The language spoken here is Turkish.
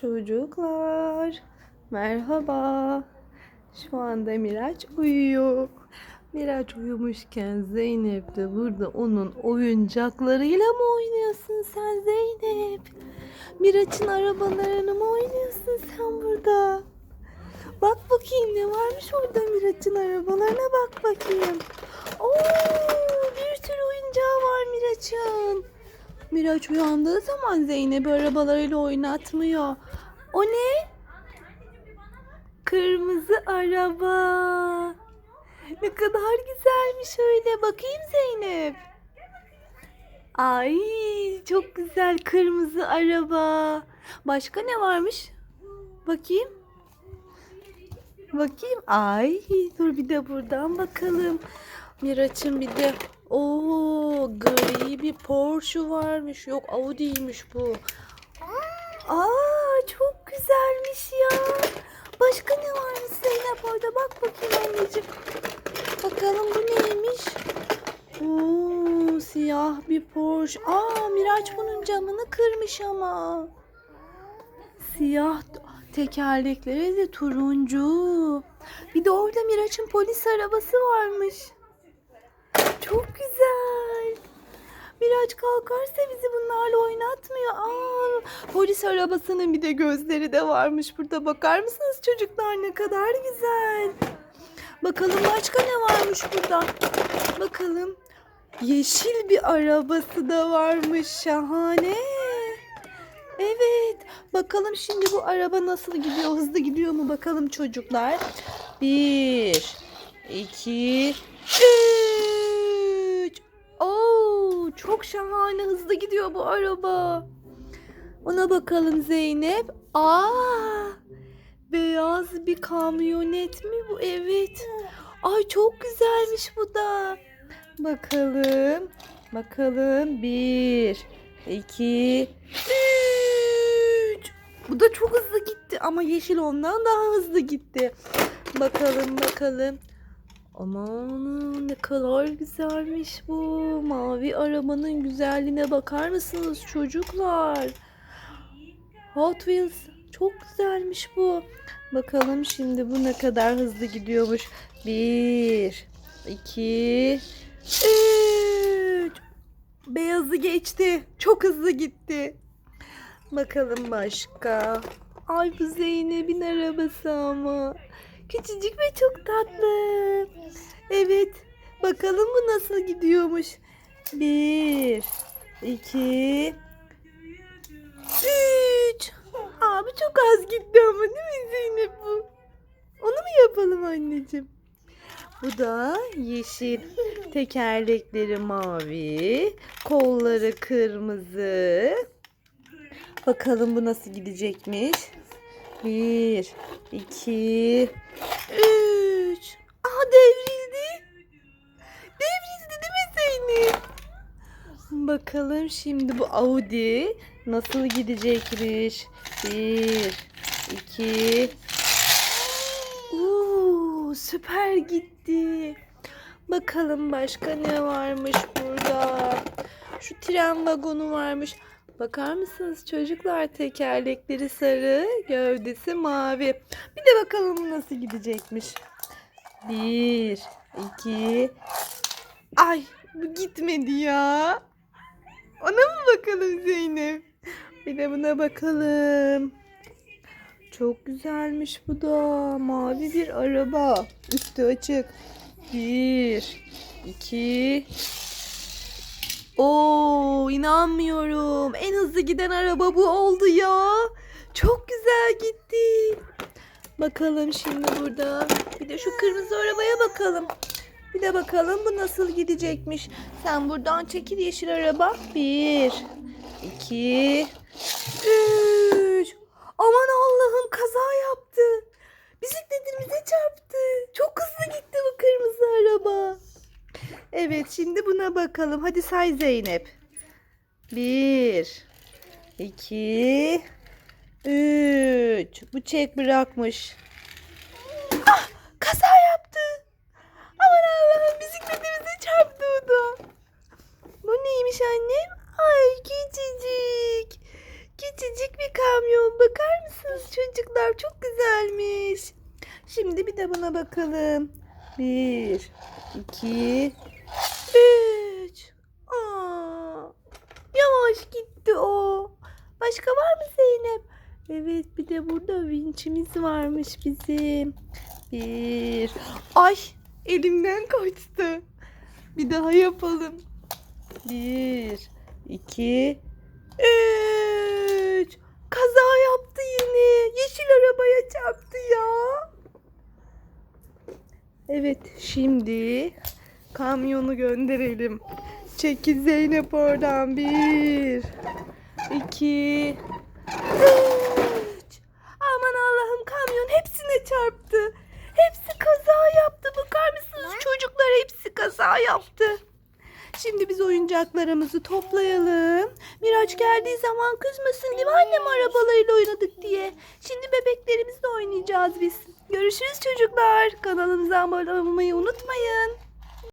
Çocuklar, merhaba. Şu anda Miraç uyuyor. Miraç uyumuşken Zeynep de burada onun oyuncaklarıyla mı oynuyorsun sen Zeynep? Miraç'ın arabalarını mı oynuyorsun sen burada? Bak bakayım ne varmış orada Miraç'ın arabalarına bak bakayım. Oo, bir sürü oyuncağı var Miraç'ın. Miraç uyandığı zaman Zeynep'i arabalarıyla oynatmıyor. O ne? Kırmızı araba. Ne kadar güzelmiş öyle. Bakayım Zeynep. Ay çok güzel kırmızı araba. Başka ne varmış? Bakayım. Bakayım. Ay dur bir de buradan bakalım. Miraç'ın bir de o gri bir Porsche varmış. Yok Audi'ymiş bu. Aa çok güzelmiş ya. Başka ne varmış Zeynep orada? Bak bakayım anneciğim. Bakalım bu neymiş? Oo siyah bir Porsche. Aa Miraç bunun camını kırmış ama. Siyah tekerlekleri de turuncu. Bir de orada Miraç'ın polis arabası varmış. Çok güzel. Miraç kalkarsa bizi bunlarla oynatmıyor. Aa, polis arabasının bir de gözleri de varmış burada. Bakar mısınız çocuklar ne kadar güzel. Bakalım başka ne varmış burada. Bakalım. Yeşil bir arabası da varmış. Şahane. Evet. Bakalım şimdi bu araba nasıl gidiyor? Hızlı gidiyor mu bakalım çocuklar. Bir, iki, üç. Çok şahane hızlı gidiyor bu araba. Ona bakalım Zeynep. Aa, beyaz bir kamyonet mi bu? Evet. Ay çok güzelmiş bu da. Bakalım. Bakalım. Bir, iki, üç. Bu da çok hızlı gitti ama yeşil ondan daha hızlı gitti. Bakalım bakalım. Aman ne kadar güzelmiş bu. Mavi arabanın güzelliğine bakar mısınız çocuklar? Hot Wheels çok güzelmiş bu. Bakalım şimdi bu ne kadar hızlı gidiyormuş. Bir, iki, üç. Beyazı geçti. Çok hızlı gitti. Bakalım başka. Ay bu Zeynep'in arabası ama. Küçücük ve çok tatlı. Evet. Bakalım bu nasıl gidiyormuş. Bir, iki, üç. Abi çok az gitti ama değil mi Zeynep bu? Onu mu yapalım anneciğim? Bu da yeşil. Tekerlekleri mavi. Kolları kırmızı. Bakalım bu nasıl gidecekmiş. Bir, iki, üç. Aha devrildi. Devrildi değil mi Zeynep? Bakalım şimdi bu Audi nasıl gidecekmiş. Bir, iki. Oo, süper gitti. Bakalım başka ne varmış burada. Şu tren vagonu varmış. Bakar mısınız çocuklar tekerlekleri sarı, gövdesi mavi. Bir de bakalım nasıl gidecekmiş. Bir, iki. Ay bu gitmedi ya. Ona mı bakalım Zeynep? Bir de buna bakalım. Çok güzelmiş bu da. Mavi bir araba. Üstü açık. Bir, iki. Oo inanmıyorum. En hızlı giden araba bu oldu ya. Çok güzel gitti. Bakalım şimdi burada. Bir de şu kırmızı arabaya bakalım. Bir de bakalım bu nasıl gidecekmiş. Sen buradan çekil yeşil araba. Bir, iki, üç. Aman Allah'ım kaza yaptı. Bisikletimize çarptı. Çok hızlı gitti bu kırmızı. Evet şimdi buna bakalım. Hadi say Zeynep. Bir, iki, üç. Bu çek bırakmış. Ah kaza yaptı. Aman Allah'ım bisikletimize çarptı o da. Bu neymiş annem? Ay küçücük. Küçücük bir kamyon bakar mısın? çocuklar çok güzelmiş. Şimdi bir de buna bakalım. Bir, iki, üç. Aa, yavaş gitti o. Başka var mı Zeynep? Evet bir de burada vinçimiz varmış bizim. Bir. Ay elimden kaçtı. Bir daha yapalım. Bir, iki, üç. Kaza yaptı yine. Yeşil arabaya çarptı ya. Evet şimdi kamyonu gönderelim. Çekil Zeynep oradan. Bir, iki, üç. Aman Allah'ım kamyon hepsine çarptı. Hepsi kaza yaptı. Bakar mısınız çocuklar hepsi kaza yaptı. Şimdi biz oyuncaklarımızı toplayalım. Miraç geldiği zaman kızmasın değil mi annem arabalarıyla oynadık diye. Şimdi bebeklerimizle oynayacağız biz. Görüşürüz çocuklar. Kanalımıza abone olmayı unutmayın.